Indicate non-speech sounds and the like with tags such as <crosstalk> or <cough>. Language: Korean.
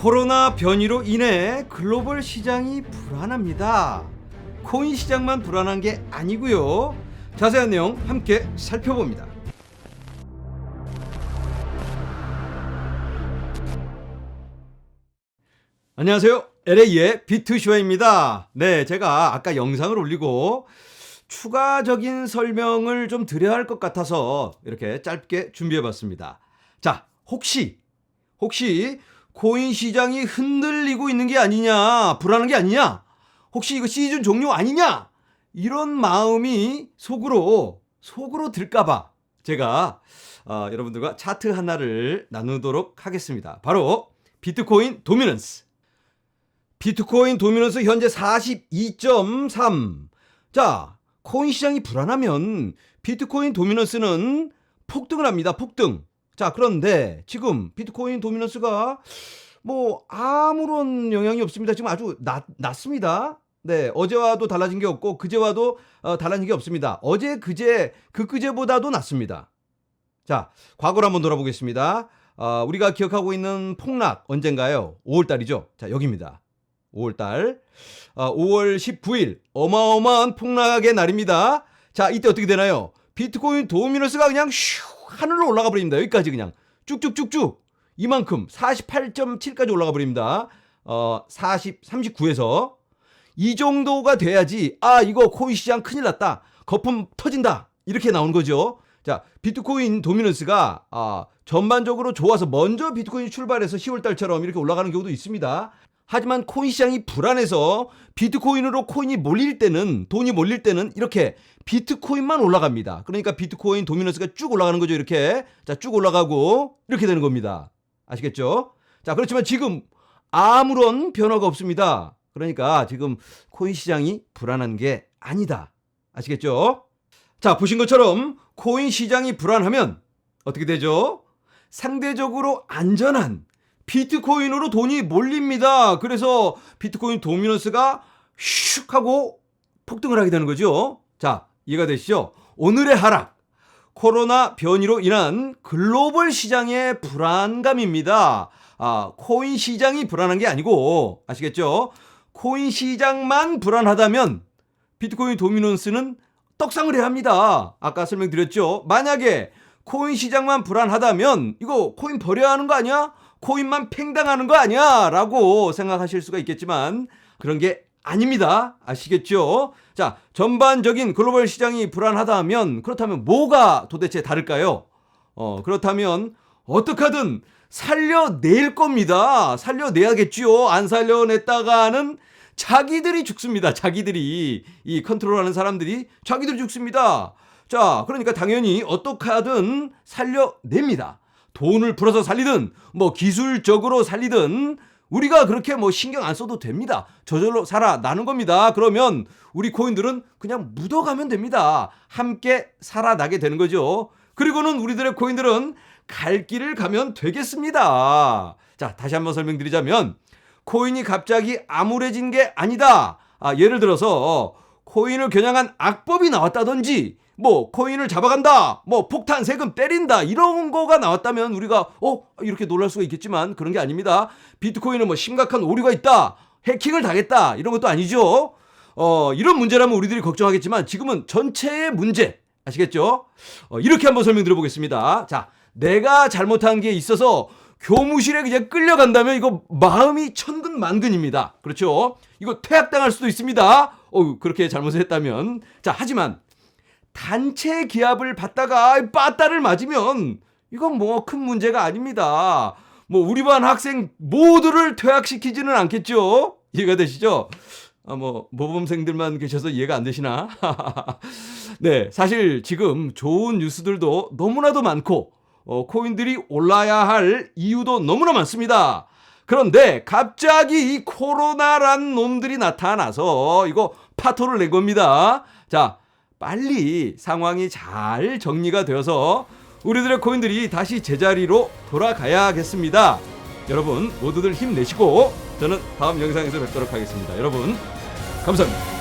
코로나 변이로 인해 글로벌 시장이 불안합니다. 코인 시장만 불안한 게 아니고요. 자세한 내용 함께 살펴봅니다. 안녕하세요. LA의 비트쇼입니다. 네, 제가 아까 영상을 올리고 추가적인 설명을 좀 드려야 할 것 같아서 이렇게 짧게 준비해 봤습니다. 자, 혹시, 혹시 코인 시장이 흔들리고 있는 게 아니냐, 불안한 게 아니냐, 혹시 이거 시즌 종료 아니냐, 이런 마음이 속으로, 속으로 들까봐 제가 어, 여러분들과 차트 하나를 나누도록 하겠습니다. 바로 비트코인 도미넌스. 비트코인 도미넌스 현재 42.3. 자, 코인 시장이 불안하면 비트코인 도미넌스는 폭등을 합니다. 폭등. 자, 그런데 지금 비트코인 도미넌스가 뭐 아무런 영향이 없습니다. 지금 아주 낮, 낮습니다. 네, 어제와도 달라진 게 없고 그제와도 어, 달라진 게 없습니다. 어제 그제 그 그제보다도 낮습니다. 자, 과거로 한번 돌아보겠습니다. 어, 우리가 기억하고 있는 폭락 언젠가요? 5월 달이죠. 자, 여기입니다. 5월 달. 어, 5월 19일 어마어마한 폭락의 날입니다. 자, 이때 어떻게 되나요? 비트코인 도미너스가 그냥 슉 하늘로 올라가 버립니다. 여기까지 그냥 쭉쭉쭉쭉 이만큼 48.7까지 올라가 버립니다. 어, 40 39에서 이 정도가 돼야지 아, 이거 코인 시장 큰일 났다. 거품 터진다. 이렇게 나오는 거죠. 자, 비트코인 도미넌스가 아, 전반적으로 좋아서 먼저 비트코인이 출발해서 10월 달처럼 이렇게 올라가는 경우도 있습니다. 하지만 코인 시장이 불안해서 비트코인으로 코인이 몰릴 때는 돈이 몰릴 때는 이렇게 비트코인만 올라갑니다. 그러니까 비트코인 도미넌스가 쭉 올라가는 거죠. 이렇게 자 쭉 올라가고 이렇게 되는 겁니다. 아시겠죠? 자 그렇지만 지금 아무런 변화가 없습니다. 그러니까 지금 코인 시장이 불안한 게 아니다. 아시겠죠? 자 보신 것처럼 코인 시장이 불안하면 어떻게 되죠? 상대적으로 안전한 비트코인으로 돈이 몰립니다. 그래서 비트코인 도미넌스가 슉 하고 폭등을 하게 되는 거죠. 자, 이해가 되시죠? 오늘의 하락. 코로나 변이로 인한 글로벌 시장의 불안감입니다. 아, 코인 시장이 불안한 게 아니고, 아시겠죠? 코인 시장만 불안하다면 비트코인 도미넌스는 떡상을 해야 합니다. 아까 설명드렸죠? 만약에 코인 시장만 불안하다면 이거 코인 버려야 하는 거 아니야? 코인만 팽당하는 거 아니야? 라고 생각하실 수가 있겠지만 그런 게 아닙니다. 아시겠죠? 자, 전반적인 글로벌 시장이 불안하다면 그렇다면 뭐가 도대체 다를까요? 어, 그렇다면 어떻게든 살려낼 겁니다. 살려내야겠지요. 안 살려냈다가는 자기들이 죽습니다. 자기들이 이 컨트롤하는 사람들이 자기들이 죽습니다. 자, 그러니까 당연히 어떻게든 살려냅니다. 돈을 풀어서 살리든 뭐 기술적으로 살리든 우리가 그렇게 뭐 신경 안 써도 됩니다. 저절로 살아나는 겁니다. 그러면 우리 코인들은 그냥 묻어가면 됩니다. 함께 살아나게 되는 거죠. 그리고는 우리들의 코인들은 갈 길을 가면 되겠습니다. 자, 다시 한번 설명드리자면 코인이 갑자기 암울해진 게 아니다. 아, 예를 들어서 코인을 겨냥한 악법이 나왔다든지 뭐 코인을 잡아간다, 뭐 폭탄 세금 때린다 이런 거가 나왔다면 우리가 어 이렇게 놀랄 수가 있겠지만 그런 게 아닙니다. 비트코인은 뭐 심각한 오류가 있다, 해킹을 당했다 이런 것도 아니죠. 어 이런 문제라면 우리들이 걱정하겠지만 지금은 전체의 문제 아시겠죠? 어, 이렇게 한번 설명드려 보겠습니다. 자, 내가 잘못한 게 있어서 교무실에 그냥 끌려간다면 이거 마음이 천근만근입니다. 그렇죠? 이거 퇴학당할 수도 있습니다. 어, 그렇게 잘못을 했다면. 자, 하지만 단체 기합을 받다가 빠따를 맞으면 이건 뭐 큰 문제가 아닙니다. 뭐 우리 반 학생 모두를 퇴학시키지는 않겠죠? 이해가 되시죠? 아, 뭐 모범생들만 계셔서 이해가 안 되시나? <laughs> 네, 사실 지금 좋은 뉴스들도 너무나도 많고 어, 코인들이 올라야 할 이유도 너무나 많습니다. 그런데 갑자기 이 코로나란 놈들이 나타나서 이거 파토를 낸 겁니다. 자, 빨리 상황이 잘 정리가 되어서 우리들의 코인들이 다시 제자리로 돌아가야겠습니다. 여러분 모두들 힘내시고 저는 다음 영상에서 뵙도록 하겠습니다. 여러분 감사합니다.